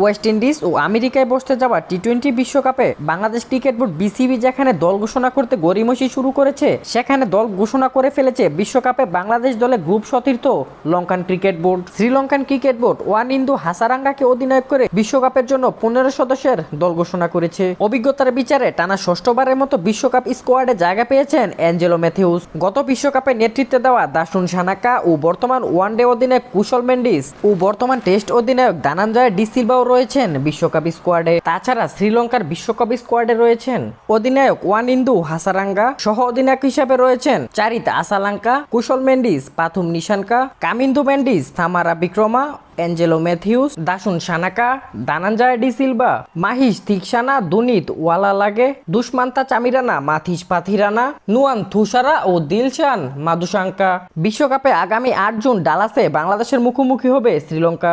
West Indies ও আমেরিকায় বসতে যাওয়া টি টোয়েন্টি বিশ্বকাপে বাংলাদেশ ক্রিকেট বোর্ড বিসিবি যেখানে দল ঘোষণা করতে গরিমসি শুরু করেছে, সেখানে দল ঘোষণা করে ফেলেছে বিশ্বকাপে বাংলাদেশ দলে গ্রুপ সতীর্থ Lankan cricket board. Sri Lankan cricket board Wanindu হাসারাঙ্গাকে অধিনায়ক করে বিশ্বকাপের জন্য পনেরো সদস্যের দল ঘোষণা করেছে। অভিজ্ঞতার বিচারে টানা ষষ্ঠবারের মতো বিশ্বকাপ স্কোয়াডে জায়গা পেয়েছেন অ্যাঞ্জেলো ম্যাথিউস। গত বিশ্বকাপে নেতৃত্বে দেওয়া দাসুন সানাকা ও বর্তমান ওয়ানডে অধিনায়ক কুশল মেন্ডিস ও বর্তমান টেস্ট অধিনায়ক দানাঞ্জয় ডি সিলভাও রয়েছেন বিশ্বকাপ স্কোয়াডে। তাছাড়া শ্রীলঙ্কার বিশ্বকাপ স্কোয়াডে রয়েছেন অধিনায়ক ওয়ান ইন্দু হাসারাঙ্গা, সহ অধিনায়ক হিসাবে রয়েছেন চারিতা আসালাঙ্কা, কুশল মেন্ডিস, পাথুম নিশানকা, কামিন্দু মেন্ডিস, থামারা বিক্রমা অ্যাঞ্জেলো ম্যাথিউস দাসুন সানাকা, দানাঞ্জয় ডি সিলভা, মাহিশ থিকসানা, দুনিত ওয়ালা লাগে দুষ্মান্তা চামিরানা, মাথিস পাথিরানা, নুয়ান থুসারা ও দিলশান মাদুসাঙ্কা বিশ্বকাপে আগামী আট জুন ডালাসে বাংলাদেশের মুখোমুখি হবে শ্রীলঙ্কা।